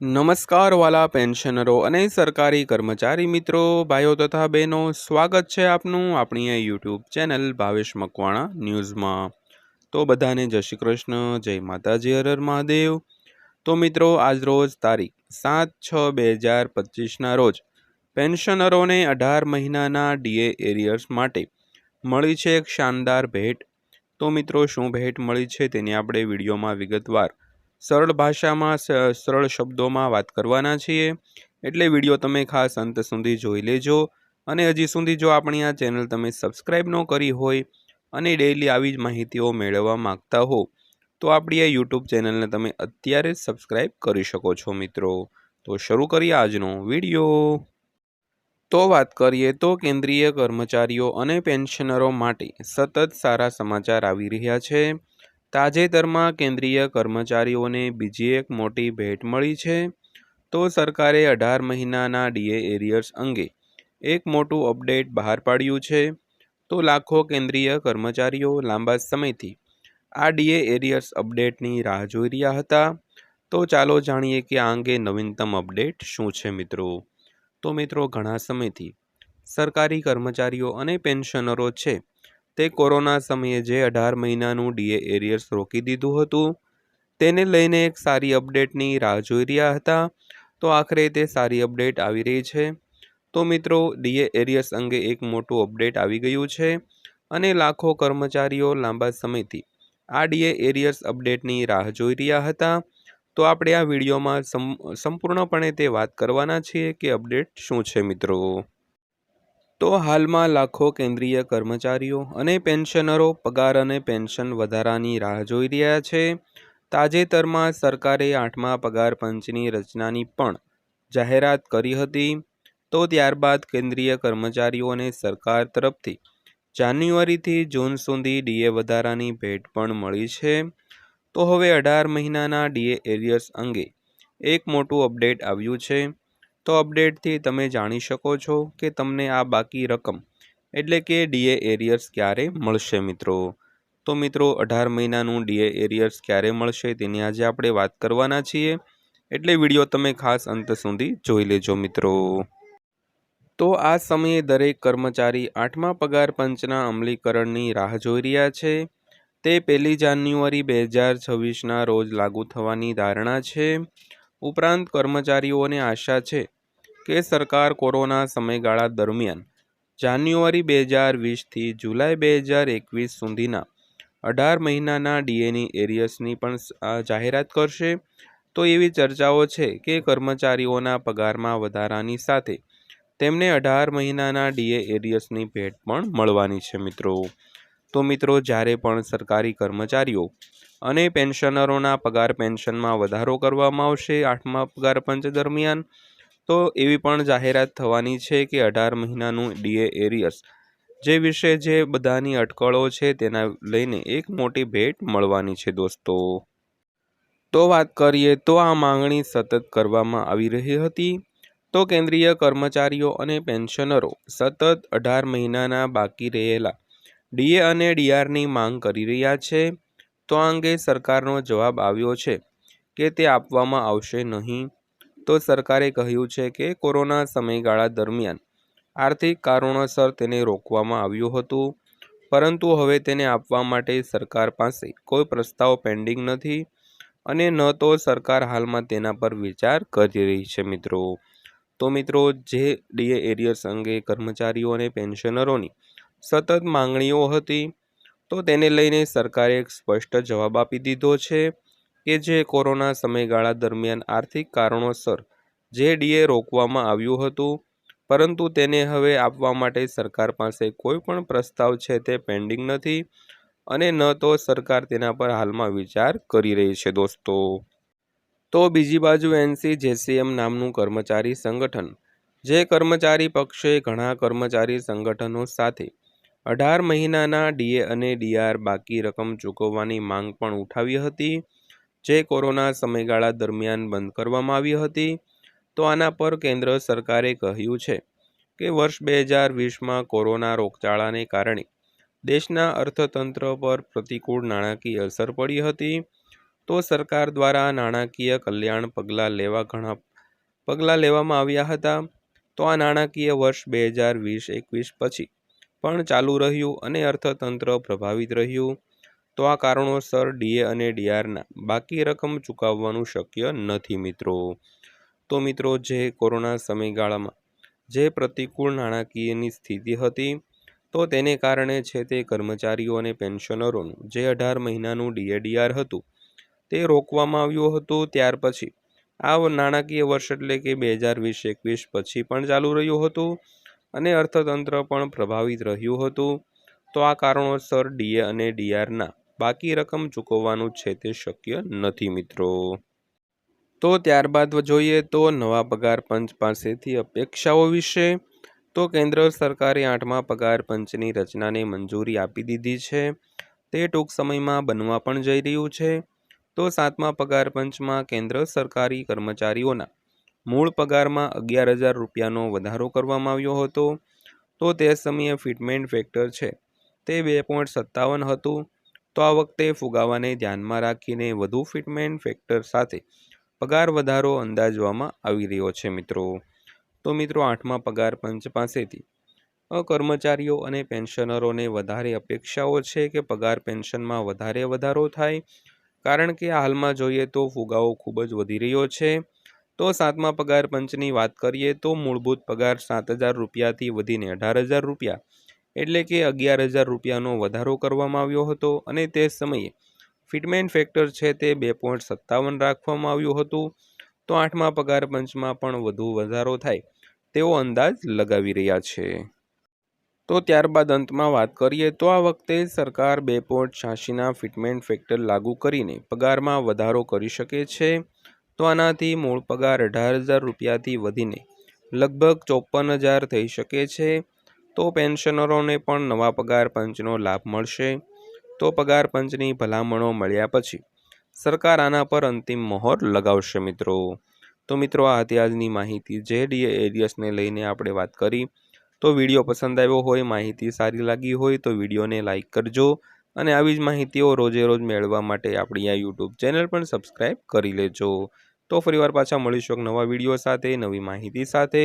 નમસ્કાર વાલા પેન્શનરો અને સરકારી કર્મચારી મિત્રો, ભાઈઓ તથા બહેનો, સ્વાગત છે આપનું આપણી યુટ્યુબ ચેનલ ભાવેશ મકવાણા ન્યૂઝમાં. તો બધાને જય શ્રી કૃષ્ણ, જય માતાજી હરર મહાદેવ. તો મિત્રો આજરોજ તારીખ સાત છ બે હજાર પચીસના રોજ પેન્શનરોને અઢાર મહિનાના ડીએ એરિયર્સ માટે મળી છે એક શાનદાર ભેટ. તો મિત્રો, શું ભેટ મળી છે તેની આપણે વિડીયોમાં વિગતવાર સરળ ભાષામાં સરળ શબ્દોમાં વાત કરવાના છીએ. એટલે વીડિયો તમે ખાસ અંત સુધી જોઈ લેજો. અને હજી સુધી જો આપણી આ ચેનલ તમે સબસ્ક્રાઈબ ન કરી હોય અને ડેઈલી આવી જ માહિતીઓ મેળવવા માંગતા હો, તો આપણી આ યુટ્યુબ ચેનલને તમે અત્યારે જ સબસ્ક્રાઈબ કરી શકો છો મિત્રો. તો શરૂ કરીએ આજનો વીડિયો. તો વાત કરીએ તો કેન્દ્રીય કર્મચારીઓ અને પેન્શનરો માટે સતત સારા સમાચાર આવી રહ્યા છે. તાજેતરમાં કેન્દ્રીય કર્મચારીઓને બીજી એક મોટી ભેટ મળી છે. તો સરકારે અઢાર મહિનાના ડીએ એરિયર્સ અંગે એક મોટું અપડેટ બહાર પાડ્યું છે. તો લાખો કેન્દ્રીય કર્મચારીઓ લાંબા સમયથી આ ડીએ એરિયર્સ અપડેટની રાહ જોઈ રહ્યા હતા. તો ચાલો જાણીએ કે આ અંગે નવીનતમ અપડેટ શું છે મિત્રો? તો મિત્રો, ઘણા સમયથી સરકારી કર્મચારીઓ અને પેન્શનરો છે તે કોરોના સમયે જે અઢાર મહિનાનું ડીએ એરિયર્સ રોકી દીધું હતું, તેને લઈને એક સારી અપડેટની રાહ જોઈ રહ્યા હતા. તો આખરે તે સારી અપડેટ આવી રહી છે. તો મિત્રો, ડીએ એરિયર્સ અંગે એક મોટું અપડેટ આવી ગયું છે અને લાખો કર્મચારીઓ લાંબા સમયથી આ ડીએ એરિયર્સ અપડેટની રાહ જોઈ રહ્યા હતા. તો આપણે આ વિડીયોમાં સંપૂર્ણપણે તે વાત કરવાના છીએ કે અપડેટ શું છે મિત્રો? તો હાલમાં લાખો કેન્દ્રીય કર્મચારીઓ અને પેન્શનરો પગાર અને પેન્શન વધારાની રાહ જોઈ રહ્યા છે. તાજેતરમાં સરકારે આઠમા પગાર પંચની રચનાની પણ જાહેરાત કરી હતી. તો ત્યારબાદ કેન્દ્રીય કર્મચારીઓને સરકાર તરફથી જાન્યુઆરીથી જૂન સુધી ડીએ વધારાની ભેટ પણ મળી છે. તો હવે અઢાર મહિનાના ડીએ એરિયર્સ અંગે એક મોટું અપડેટ આવ્યું છે. તો અપડેટથી તમે જાણી શકો છો કે તમને આ બાકી રકમ, એટલે કે ડીએ એરિયર્સ ક્યારે મળશે મિત્રો? તો મિત્રો, અઢાર મહિનાનું ડીએ એરિયર્સ ક્યારે મળશે તેની આજે આપણે વાત કરવાના છીએ, એટલે વીડિયો તમે ખાસ અંત સુધી જોઈ લેજો મિત્રો. તો આ સમયે દરેક કર્મચારી આઠમા પગાર પંચના અમલીકરણની રાહ જોઈ રહ્યા છે. તે પહેલી જાન્યુઆરી બે હજાર છવ્વીસના રોજ લાગુ થવાની ધારણા છે. ઉપરાંત કર્મચારીઓને આશા છે કે સરકાર કોરોના સમયગાળા દરમિયાન જાન્યુઆરી બે હજાર વીસથી જુલાઈ બે હજાર એકવીસ સુધીના અઢાર મહિનાના ડીએની એરિયસની પણ જાહેરાત કરશે. તો એવી ચર્ચાઓ છે કે કર્મચારીઓના પગારમાં વધારાની સાથે તેમને અઢાર મહિનાના ડીએ એરિયસની ભેટ પણ મળવાની છે મિત્રો. તો મિત્રો, જ્યારે પણ સરકારી કર્મચારીઓ અને પેન્શનરોના પગાર પેન્શનમાં વધારો કરવામાં આવશે આઠમા પગાર પંચ દરમિયાન તો એવી પણ જાહેરાત થવાની છે કે અઢાર મહિનાનું ડીએ એરિયર્સ, જે વિશે જે બધાની અટકળો છે તેના લઈને એક મોટી ભેટ મળવાની છે દોસ્તો. તો વાત કરીએ તો આ માંગણી સતત કરવામાં આવી રહી હતી. તો કેન્દ્રીય કર્મચારીઓ અને પેન્શનરો સતત અઢાર મહિનાના બાકી રહેલા ડીએ અને ડીઆરની માંગ કરી રહ્યા છે. તો આ અંગે સરકારનો જવાબ આવ્યો છે કે તે આપવામાં આવશે નહીં. તો સરકારે કહ્યું છે કે કોરોના સમયગાળા દરમિયાન આર્થિક કારણોસર તેને રોકવામાં આવ્યું હતું. પરંતુ હવે તેને આપવા માટે સરકાર પાસે કોઈ પ્રસ્તાવ પેન્ડિંગ નથી અને ન તો સરકાર હાલમાં તેના પર વિચાર કરી રહી છે મિત્રો. તો મિત્રો, જે ડીએ એરિયર્સ અંગે કર્મચારીઓ અને પેન્શનરોની સતત માંગણીઓ હતી, તો તેને લઈને સરકારે એક સ્પષ્ટ જવાબ આપી દીધો છે. કે જે કોરોના સમયગાળા દરમિયાન આર્થિક કારણોસર જે ડીએ રોકવામાં આવ્યું હતું, પરંતુ તેને હવે આપવા માટે સરકાર પાસે કોઈ પણ પ્રસ્તાવ છે તે પેન્ડિંગ નથી અને ન તો સરકાર તેના પર હાલમાં વિચાર કરી રહી છે દોસ્તો. તો બીજી બાજુ એનસી જેસીએમ નામનું કર્મચારી સંગઠન, જે કર્મચારી પક્ષે ઘણા કર્મચારી સંગઠનો સાથે અઢાર મહિનાના ડીએ અને ડીઆર બાકી રકમ ચૂકવવાની માંગ પણ ઉઠાવી હતી જે કોરોના સમયગાળા દરમિયાન બંધ કરવામાં આવી હતી, તો આના પર કેન્દ્ર સરકારે કહ્યું છે કે વર્ષ બે હજાર વીસમાં કોરોના રોગચાળાને કારણે દેશના અર્થતંત્ર પર પ્રતિકૂળ નાણાકીય અસર પડી હતી, તો સરકાર દ્વારા નાણાકીય કલ્યાણ પગલાં લેવા ઘણા પગલાં લેવામાં આવ્યા હતા, તો આ નાણાકીય વર્ષ બે હજાર વીસ એકવીસ પછી પણ ચાલુ રહ્યું અને અર્થતંત્ર પ્રભાવિત રહ્યું. તો આ કારણોસર ડીએ અને ડીઆરના બાકી રકમ ચૂકવવાનું શક્ય નથી મિત્રો. તો મિત્રો, જે કોરોના સમયગાળામાં જે પ્રતિકૂળ નાણાકીયની સ્થિતિ હતી, તો તેને કારણે છે તે કર્મચારીઓ અને પેન્શનરોનું જે અઢાર મહિનાનું ડીએડીઆર હતું, તે રોકવામાં આવ્યું હતું. ત્યાર પછી આ નાણાકીય વર્ષ એટલે કે બે હજાર વીસ એકવીસ પછી પણ ચાલુ રહ્યું હતું અને અર્થતંત્ર પણ પ્રભાવિત રહ્યું હતું. તો આ કારણોસર ડીએ અને ડીઆરના બાકી રકમ ચૂકવવાનું છે તે શક્ય નથી, મિત્રો. તો ત્યારબાદ જોઈએ તો નવા પગાર પંચ પાસેથી અપેક્ષાઓ વિશે. તો કેન્દ્ર સરકારે આઠમા પગાર પંચની રચનાને મંજૂરી આપી દીધી છે. તે ટૂંક સમયમાં બનવા પણ જઈ રહ્યું છે. તો સાતમા પગાર પંચમાં કેન્દ્ર સરકારી કર્મચારીઓના મૂળ પગારમાં અગિયાર હજાર રૂપિયાનો વધારો કરવામાં આવ્યો હતો. તો તે સમયે ફિટમેન્ટ ફેક્ટર છે તે બે પોઈન્ટ સત્તાવન હતું. તો આ વખતે ફુગાવાને ધ્યાનમાં રાખીને વધુ ફિટમેન્ટ ફેક્ટર સાથે પગાર વધારો અંદાજવામાં આવી રહ્યો છે મિત્રો. તો મિત્રો, આઠમા પગાર પંચ પાસેથી કર્મચારીઓ અને પેન્શનરોને વધારે અપેક્ષાઓ છે કે પગાર પેન્શનમાં વધારે વધારો થાય. કારણ કે હાલમાં જોઈએ તો ફુગાવો ખૂબ જ વધી રહ્યો છે. તો સાતમા પગાર પંચની વાત કરીએ તો મૂળભૂત પગાર સાત હજાર રૂપિયાથી વધીને અઢાર હજાર રૂપિયા એટલે કે અગિયાર હજાર રૂપિયાનો વધારો કરવામાં આવ્યો હતો અને તે સમયે ફિટમેન્ટ ફેક્ટર છે તે બે પોઈન્ટ સત્તાવન રાખવામાં આવ્યું હતું. તો આઠમા પગાર પંચમાં પણ વધુ વધારો થાય તેવો અંદાજ લગાવી રહ્યા છે. તો ત્યારબાદ અંતમાં વાત કરીએ તો આ વખતે સરકાર બે પોઈન્ટ છ્યાસીના ફિટમેન્ટ ફેક્ટર લાગુ કરીને પગારમાં વધારો કરી શકે છે. તો આનાથી મૂળ પગાર અઢાર હજાર રૂપિયાથી વધીને લગભગ ચોપન હજાર થઈ શકે છે. તો પેન્શનરોને પણ નવા પગાર પંચનો લાભ મળશે. તો પગાર પંચની ભલામણો મળ્યા પછી સરકાર આના પર અંતિમ મહોર લગાવશે મિત્રો. તો મિત્રો, આ હતી આજની માહિતી. જે ડીએ એરિયસને લઈને આપણે વાત કરી. તો વીડિયો પસંદ આવ્યો હોય, માહિતી સારી લાગી હોય, તો વિડીયોને લાઇક કરજો. અને આવી જ માહિતીઓ રોજે રોજ મેળવવા માટે આપણી આ યુટ્યુબ ચેનલ પણ સબસ્ક્રાઈબ કરી લેજો. તો ફરીવાર પાછા મળીશું નવા વીડિયો સાથે, નવી માહિતી સાથે.